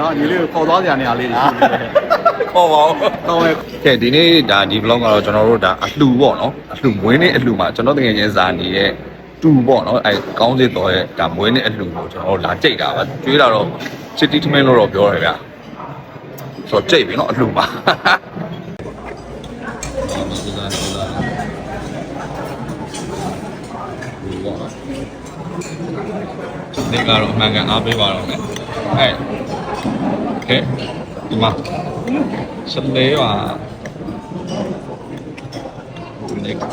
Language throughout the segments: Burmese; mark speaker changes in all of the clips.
Speaker 1: နော်ညီလေးကိုခေါ်သွားစရာနေရာလေးတွေရှိသေးတယ်
Speaker 2: ခေါ်ပါဦး
Speaker 1: ကောင်းရဲ့
Speaker 2: ကဲဒီနေ့ဒါဒီ vlog ကတော့ကျွန်တော်တို့ဒါအလှူပေါ့နော်အလှူမွေးနေ့အလှူမှာကျွန်တော်တကယ်ချင်းစာနေရဲ့တူပေါ့နော်အဲကောင်းစစ်တော်ရဲ့ဒါမွေးနေ့အလှူကိုကျွန်တော်တို့လာကြိတ်တာပါကျွေးတာတော့ချစ်တီထမင်းလို့တော့ပြောရဗျာဆိုတော့ကြိတ်ပြီနော်အလှူမှာဒီကတော့အမှန်ကန်အားပေးပါတော့မယ်ဟဲ့ ကဲဒီမှာစလေးပါဒီက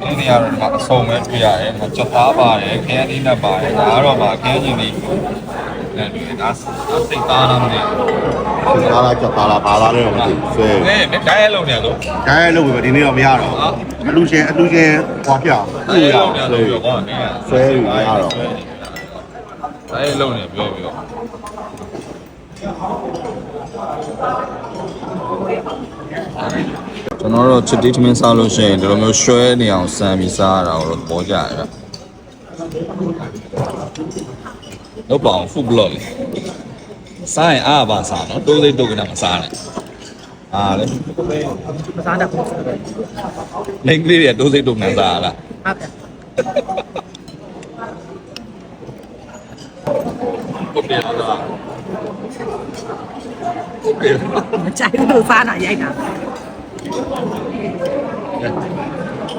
Speaker 2: ဒီနေရာတော့ဒီမှာအစုံပဲတွေ့ရတယ်။မချက်သားပါတယ်၊ခရမ်းသီးနက်ပါတယ်။ဒါကတော့မှအခင်းကြီးလေးနဲ့တွေ့တယ်။ဒါဒါစိတ်သားလားမသိဘူး
Speaker 3: ဒါလာကြောက်သားလာဘာလာလဲတော့မသိဘူးဆွဲ။
Speaker 2: အဲမင်းတိုင်းလုံးနေတော့
Speaker 3: ဒါရဲလို့ပဲဒီနေ့တော့မရတော့အလူရှင်အလူရှင်ဟောပြ
Speaker 2: တိုင်းလုံးနေတော့ပြောကွာမင်းက
Speaker 3: ဆွဲယူရတော့
Speaker 2: တိုင်းလုံးနေပြောပြော ကျွန်တော်တို့ချစ်တီးထမင်းစားလို့ရှိရင်ဒီလိုမျိုးရွှဲနေအောင်စမ်းပြီးစားရတာကိုတော့ပေါ်ကြရဗျတော့ပေါ့ food blog လေစားရင်အားပါစားနော်တိုးစိတ်တုတ်ကနမစားနဲ့အားလေ
Speaker 4: မစားတတ်ဘူး
Speaker 2: လိန်ကလေးတွေတိုးစိတ်တုတ်နဲ့စားရလား
Speaker 4: ဟုတ်ကဲ့
Speaker 2: ဟုတ်တယ်လားဟုတ်တယ်
Speaker 4: မကြိုက်လို့စားတာရိုက်တာ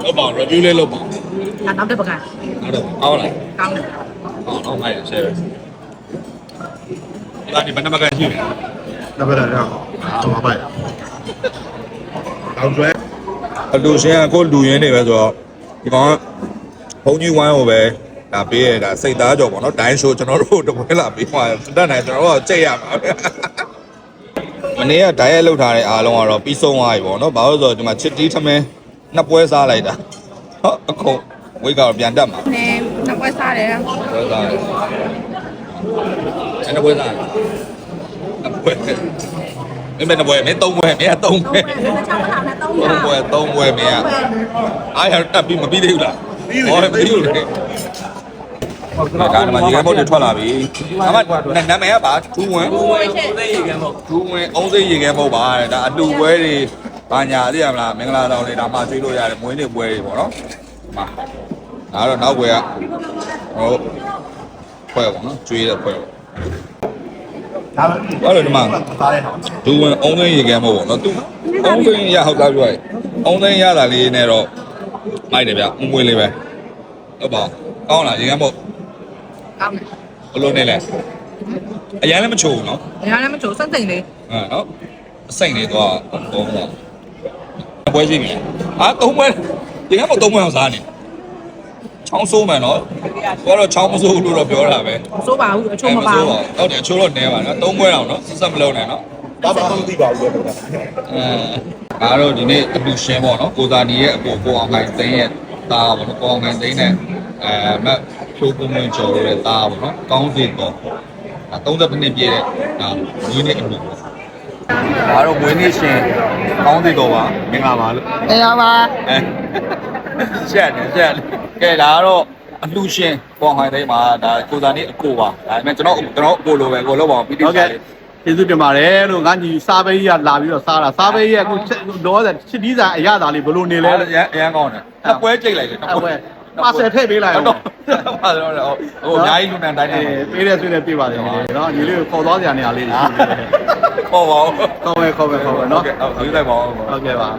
Speaker 2: တော့ပေါ့ review လေးလုပ်ပါ
Speaker 4: ဒါနောက်တစ်ပကံ
Speaker 2: ဟုတ်တယ်အောင်းလား
Speaker 4: ကောင်းတယ်
Speaker 2: အောင်းအောင်းမိုက်ဆဲပဲဒါဒီဘယ်နှမကန်ရှိလဲ
Speaker 3: တပည့်တော်တော့ဟောပါအောင်ဆွဲ
Speaker 2: အလူရှင်ကကိုလူရင်းနေပဲဆိုတော့ဒီကောင်ကဘုံကြီးဝိုင်းကိုပဲ ဒါပေးရတာစိတ်သားကြော်ပေါ့နော်ဒိုင်းရှိုးကျွန်တော်တို့တပွဲလာပေးသွားတယ်တတ်နိုင်ကျွန်တော်တို့ကကြိတ်ရမှာမနေ့ကဒိုင်းရက်လောက်ထားတဲ့အားလုံးကတော့ပြီးဆုံးသွားပြီပေါ့နော်ဘာလို့လဲဆိုတော့ဒီမှာချစ်တီးထမင်းနှစ်ပွဲစားလိုက်တာဟောအခုဝိတ်ကတော့ပြန်တက်မှာ
Speaker 4: နည်းနောက်ပွဲစားတယ်
Speaker 2: ပွဲစားတယ်အဲ့နှစ်ပွဲစားတယ်နှစ်ပွဲမင်းမင်းနှစ်ပွဲမင်းသုံးပွဲမင်းကသုံးပွဲ
Speaker 4: မချောင်းလာနဲ့တော့
Speaker 2: သုံးပွဲသုံးပွဲမင်းကအားရတက်ပြီးမပြီးသေးဘူးလားဟောမပြီးဘူး လေဟုတ်ကဲ့ဒါမှရေခဲမုတ်တွေထွက်လာပြီအမနာမည်ကပါထူးဝင်ထူးဝင်သိရေခဲမုတ်ထူးဝင်အုံးသိရေခဲမုတ်ပါတဲ့ဒါအလူပွဲတွေဘာညာသိရမလားမင်္ဂလာတော်တွေဒါမှကျွေးလို့ရတယ်မွေးနေ့ပွဲတွေပေါ့နော်မှာဒါတော့နောက်ပွဲကဟုတ်ပွဲပေါ့နော်ကျွေးတဲ့ပွဲပေါ့
Speaker 3: ဒါပဲ
Speaker 2: အဲ့လိုဒီမှာ
Speaker 3: သားရဲဟော
Speaker 2: ဒူဝင်အုံးသိန်းရေခဲမဟုတ်ပေါ့နော်သူအုံးသိန်းရဟုတ်သားပြောရအုံးသိန်းရတာလေးနဲ့တော့မိုက်တယ်ဗျအမွေးလေးပဲဟုတ်ပါကောင်းလားရေခဲမဟုတ်
Speaker 4: ကောင်းတယ်
Speaker 2: ဘလို့နေလဲအရင်လည်းမချိုးဘူးနော်။
Speaker 4: ညာလည်းမချိုးစက်စိမ့်လေး
Speaker 2: ဟမ်နော်အစိမ့်လေးတော့ဘုံဘုံတော့ပွဲရှိပြီအာသုံးပွဲရေခဲမဟုတ်သုံးပွဲအောင်စားနေချောင်းဆိုးမှန်နော်ဘောတော့ချောင်းမဆိုးဘူးလို့တော့ပြောတာပဲ။
Speaker 4: စိုးပါဘူးအချိုးမပါဘူး
Speaker 2: ဟုတ်တယ်အချိုးတော့နဲပါနော်သုံးပွဲတော့နော်ဆက်ဆက်မလုံးနဲ့နော်
Speaker 3: ဒါမှမသိပါဘူးလေ
Speaker 2: အဲဒါတော့ဒီနေ့အပူရှင်ပေါ့နော်ကိုသာနီရဲ့အပူကိုအောင်ခိုင်သိန်းရဲ့သားပေါ့နော်ကိုအောင်ခိုင်သိန်းနဲ့အဲမတ် ဖြိုးပုံဝင်ကျော်ရဲ့သားပေါ့နော်ကောင်းစီတော့ဒါ30နှစ်ပြည့်တဲ့ဒါမွေးနေ့အပူပေါ့ဒါတော့မွေးနေ့ရှင်ကောင်းစီတော့ပါမင်္ဂလာပါလို့။
Speaker 4: တရားပါ
Speaker 2: အဲချက်တယ်ချက်တယ်ကဲဒါကတော့အလှရှင်ကိုအောင်ခိုင်သိန်းမှာဒါကိုသာနီအကိုပါဒါပေမဲ့ကျွန်တော်ကျွန်တော်အကိုလိုပဲကိုလောက်ပါအောင်ပြီးတိ
Speaker 1: ဟုတ်
Speaker 2: ကျ
Speaker 1: ကဲ့ကျေးဇူးတင်ပါတယ်လို့ငါညီစားပေးကြီးကလာပြီးတော့စားတာစားပေးကြီးကအခုတော့ချစ်တီးစာအရသာလေးဘလို့နေလဲ
Speaker 2: လဲရအရန်ကောင်းတယ်နှစ်ပွဲကြိတ်လိုက်တယ်နှစ်
Speaker 1: အဲ့
Speaker 2: ပွဲ
Speaker 1: ဝဲ ပါဆယ်ထည့်ပေးလိုက်
Speaker 2: ဟု
Speaker 1: အောင်
Speaker 2: တ်တော့ပါတော့ဟိုအများကြီးလူနန်တိုင်းနေ
Speaker 1: အေးပေးတဲ့ဆွေးနဲ့ပြပါတယ်ညီလေးနော်ညီလေးကိုခေါ်သွားစရာနေရာလေးတွေရှိသေးတယ်
Speaker 2: ခေါ်ပါဦး
Speaker 1: ခေါ်မယ်ခေါ်မယ်ခေါ်မယ်နော်
Speaker 2: ဟုတ်ကဲ့ဟုတ်ယူလိုက်ပါဦး
Speaker 1: ဟုတ်ကဲ့ပါ
Speaker 2: ဟ